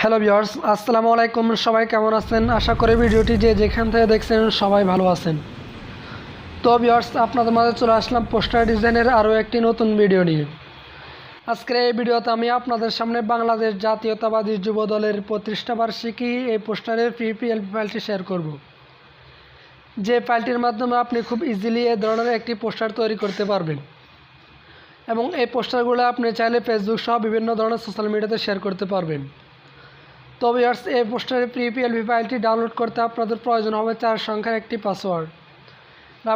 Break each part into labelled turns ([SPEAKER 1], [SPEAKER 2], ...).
[SPEAKER 1] Hello viewers আসসালামু আলাইকুম সবাই কেমন আছেন? আশা করি ভিডিওটি যে যেখান থেকে দেখছেন সবাই ভালো আছেন। তো ভিউয়ার্স আপনাদের মাঝে চলে আসলাম পোস্টার ডিজাইনের আরও একটি নতুন ভিডিও নিয়ে। আজকের এই ভিডিওতে আমি আপনাদের সামনে বাংলাদেশ জাতীয়তাবাদী যুব দলের প্রতিষ্ঠা বার্ষিকী এই পোস্টারের পিপিএল ফাইলটি শেয়ার করব। যে ফাইলটির মাধ্যমে আপনি খুব ইজিলি এই ধরনের একটি পোস্টার তৈরি করতে পারবেন। এবং এই পোস্টারগুলো আপনি চাইলে ফেসবুক সহ বিভিন্ন ধরনের সোশ্যাল মিডিয়াতে শেয়ার করতে পারবেন। তো ভিউয়ার্স এই পোস্টারের পিপিএলভি ফাইলটি ডাউনলোড করতে আপনাদের প্রয়োজন হবে চার সংখ্যার একটি পাসওয়ার্ড।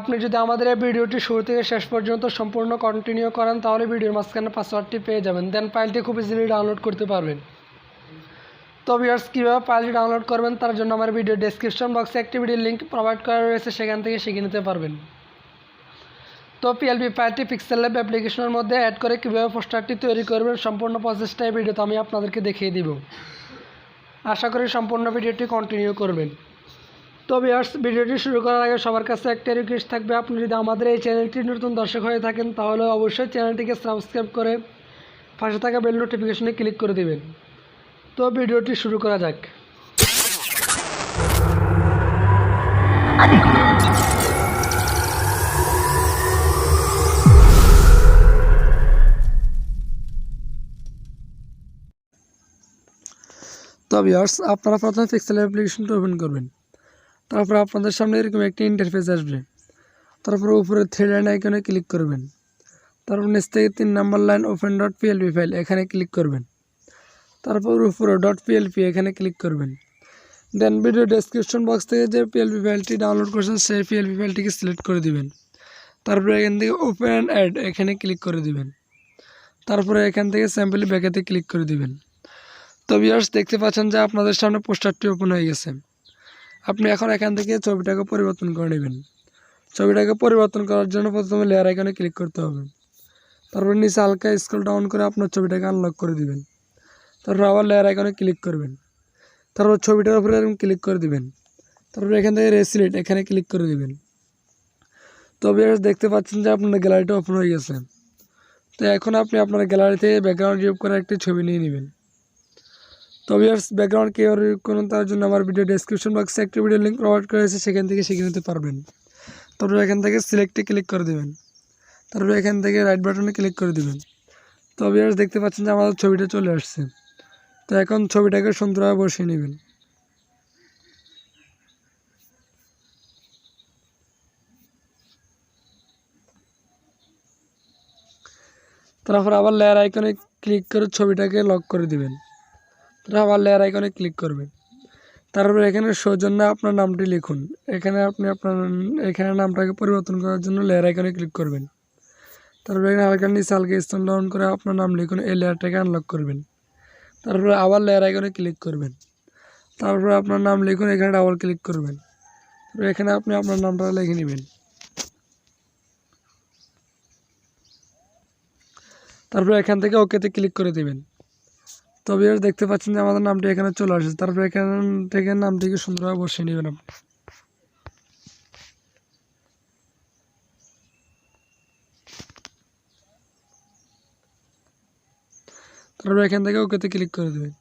[SPEAKER 1] আপনি যদি আমাদের এই ভিডিওটি শুরু থেকে শেষ পর্যন্ত সম্পূর্ণ কন্টিনিউ করেন, তাহলে ভিডিওর মাঝখানে পাসওয়ার্ডটি পেয়ে যাবেন। দেন ফাইলটি খুব ইজিলি ডাউনলোড করতে পারবেন। তো ভিউয়ার্স কীভাবে ফাইলটি ডাউনলোড করবেন তার জন্য আমার ভিডিও ডেসক্রিপশন বক্সে একটি ভিডিও লিঙ্ক প্রোভাইড করা রয়েছে, সেখান থেকে শিখে নিতে পারবেন। তো পিএলবি ফাইলটি পিক্সেল ল্যাব অ্যাপ্লিকেশনের মধ্যে অ্যাড করে কীভাবে পোস্টারটি তৈরি করবেন সম্পূর্ণ প্রসেসটা এই ভিডিওতে আমি আপনাদেরকে দেখিয়ে দিব। আশা করি সম্পূর্ণ ভিডিওটি কন্টিনিউ করবেন। তো ভিউয়ার্স ভিডিওটি শুরু করার আগে সবার কাছে একটা রিকোয়েস্ট থাকবে, আপনি যদি আমাদের এই চ্যানেলটি নতুন দর্শক হয়ে থাকেন, তাহলে অবশ্যই চ্যানেলটিকে সাবস্ক্রাইব করে পাশে থাকা বেল নোটিফিকেশনে ক্লিক করে দেবেন। তো ভিডিওটি শুরু করা যাক। তো ভিউয়ার্স আপনারা প্রথমে পিক্সেল অ্যাপ্লিকেশনটা ওপেন করবেন। তারপর আপনাদের সামনে এরকম একটি ইন্টারফেস আসবে। তারপর উপরে থ্রি লাইন আইকনে ক্লিক করবেন। তারপর নিচ থেকে তিন number line open dot PLP file এখানে ক্লিক করবেন। তারপর উপরে ডট পিএলপি এখানে ক্লিক করবেন। দেন ভিডিও ডেসক্রিপশন বক্স থেকে যে পিএলপি ফাইলটি ডাউনলোড করছেন, সেই পিএলপি ফাইলটিকে সিলেক্ট করে দিবেন। তারপরে এখান থেকে ওপেন অ্যাড এখানে ক্লিক করে দিবেন। তারপরে এখান থেকে স্যাম্পলি ব্যাকেতে ক্লিক করে দিবেন। তো ভিউয়ার্স দেখতে পাচ্ছেন যে আপনাদের সামনে পোস্টারটি ওপেন হয়ে গেছে। আপনি এখন এখান থেকে ছবিটাকে পরিবর্তন করে নেবেন। ছবিটাকে পরিবর্তন করার জন্য প্রথমে লেয়ার আইকনে ক্লিক করতে হবে। তারপর নিচে হালকা স্ক্রল ডাউন করে আপনার ছবিটাকে আনলক করে দিবেন। তারপর আবার লেয়ার আইকনে ক্লিক করবেন। তারপর ছবিটার উপরে এরকম ক্লিক করে দিবেন। তারপর এখান থেকে রেসিলেট এখানে ক্লিক করে দিবেন। তো ভিউয়ার্স দেখতে পাচ্ছেন যে আপনার গ্যালারিটা ওপেন হয়ে গেছে। তো এখন আপনি আপনার গ্যালারি থেকে ব্যাকগ্রাউন্ড রিমুভ করে একটি ছবি নিয়ে নেবেন। তো ভিউয়ার্স ব্যাকগ্রাউন্ড কেউ কোনো তার জন্য আমার ভিডিও ডেসক্রিপশন বক্সে একটি ভিডিও লিঙ্ক প্রোভাইড করেছে সেখান থেকে শিখে নিতে পারবেন। তারপরে এখান থেকে সিলেক্টে ক্লিক করে দেবেন। তারপরে এখান থেকে রাইট বাটনে ক্লিক করে দেবেন। তো ভিউয়ার্স দেখতে পাচ্ছেন যে আমাদের ছবিটা চলে আসছে। তো এখন ছবিটাকে সুন্দরভাবে বসিয়ে নেবেন। তারপর আবার লেয়ার আইকনে ক্লিক করে ছবিটাকে লক করে দিবেন। তারপর আবার লেয়ার আইকনে ক্লিক করবেন। তারপর এখানে সৌজন্য আপনার নামটি লিখুন। এখানে আপনি আপনার, এখানে নামটাকে পরিবর্তন করার জন্য লেয়ার আইকনে ক্লিক করবেন। তারপর এখানে হালকা নিচে হালকা স্টোন ডাউন করে আপনার নাম লিখুন, এই লেয়ারটাকে আনলক করবেন। তারপরে আবার লেয়ার আইকনে ক্লিক করবেন। তারপরে আপনার নাম লিখুন, এখানে ডাবল ক্লিক করবেন। তারপর এখানে আপনি আপনার নামটা লিখে নেবেন। তারপরে এখান থেকে ওকেতে ক্লিক করে দেবেন। তো ভিউয়ার্স দেখতে পাচ্ছেন যে আমাদের নামটি এখানে চলে আসছে। তারপরে এখান থেকে নামটিকে সুন্দরভাবে বসিয়ে নেবেন আপনি। তারপরে এখান থেকে ওকেতে ক্লিক করে দেবেন।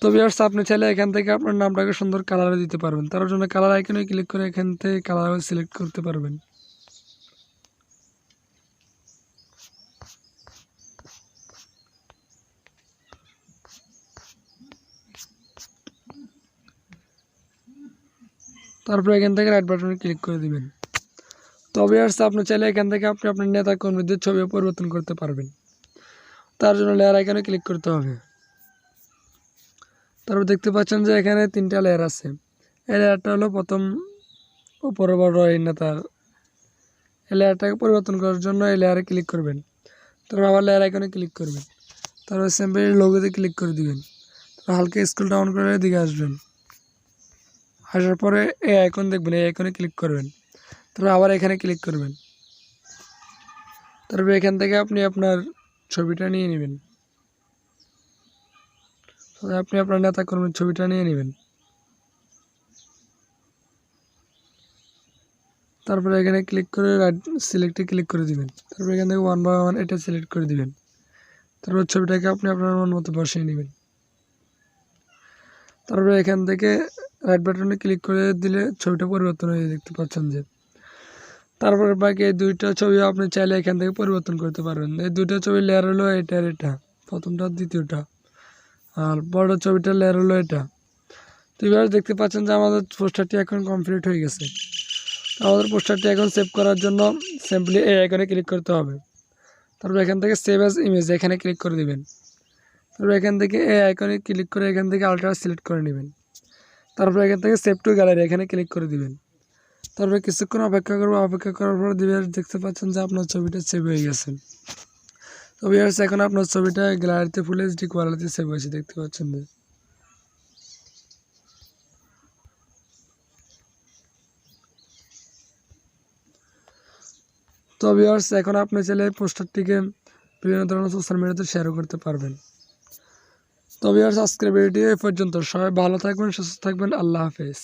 [SPEAKER 1] তো ভিউয়ার্স আপনি চাইলে এখান থেকে আপনার নামটাকে সুন্দর কালারে দিতে পারবেন। তার জন্য কালার আইকনে ক্লিক করে এখান থেকে কালার সিলেক্ট করতে পারবেন। তারপর এখান থেকে রাইট বাটনে ক্লিক করে দিবেন। তবে আর আপনি চাইলে এখান থেকে আপনি আপনার নেতা কর্মীদের ছবিও পরিবর্তন করতে পারবেন। তার জন্য লেয়ার আইকনে ক্লিক করতে হবে। তারপর দেখতে পাচ্ছেন যে এখানে তিনটা লেয়ার আছে। এই লেয়ারটা হলো প্রথম উপরে বড় এই নেতার এই লেয়ারটাকে পরিবর্তন করার জন্য এই লেয়ারে ক্লিক করবেন। তারপর আবার লেয়ার আইকনে ক্লিক করবেন। তারপর স্যাম্পেল লোগোতে ক্লিক করে দিবেন। তারপর হালকা স্কুল ডাউন করে দিকে আসবেন। আসার পরে এই আইকন দেখবেন, এই আইকনে ক্লিক করবেন। তারপর আবার এখানে ক্লিক করবেন। তারপর এখান থেকে আপনি আপনার ছবিটা নিয়ে নেবেন। আপনি আপনার নেতা কর্মীর ছবিটা নিয়ে নেবেন। তারপরে এখানে ক্লিক করে সিলেক্টে ক্লিক করে দিবেন। তারপর এখান থেকে ওয়ান বাই ওয়ান এটা সিলেক্ট করে দিবেন। তারপর ছবিটাকে আপনি আপনার মন মতো বসিয়ে নেবেন। তারপরে এখান থেকে রাইট বাটনে ক্লিক করে দিলে ছবিটা পরিবর্তন হয়ে দেখতে পাচ্ছেন যে। তারপরে বাকি এই দুইটা ছবি আপনি চাইলে এখান থেকে পরিবর্তন করতে পারবেন। এই দুইটা ছবি লেয়ার হলো এটা আর এটা, প্রথমটা, দ্বিতীয়টা। আর বড় ছবিটা লেয়ার হলো এটা। তো এবার দেখতে পাচ্ছেন যে আমাদের পোস্টারটি এখন কমপ্লিট হয়ে গেছে। আমাদের পোস্টারটি এখন সেভ করার জন্য সিম্পলি এই আইকনে ক্লিক করতে হবে। তারপর এখান থেকে সেভ অ্যাজ ইমেজ এখানে ক্লিক করে দিবেন। তারপর এখান থেকে এই আইকনে ক্লিক করে এখান থেকে আলট্রা সিলেক্ট করে নেবেন। তারপর এখান থেকে সেভ টু গ্যালারি এখানে ক্লিক করে দিবেন। তারপরে কিছুক্ষণ অপেক্ষা করব, অপেক্ষা করার পর দিবে দেখতে পাচ্ছেন যে আপনার ছবিটা সেভ হয়ে গেছে। তো ভিউয়ার্স এখন আপনার ছবিটা গ্যালারিতে ফুল এইচডি কোয়ালিটি সেভ হয়েছে, দেখতে পাচ্ছেন যে। তো ভিউয়ার্স এখন আপনি চাইলে পোস্টারটিকে বিভিন্ন ধরনের সোশ্যাল মিডিয়াতে শেয়ারও করতে পারবেন। তো আর ভিডিওটি এই পর্যন্ত। সবাই ভালো থাকবেন সুস্থ থাকবেন। আল্লাহ হাফেজ।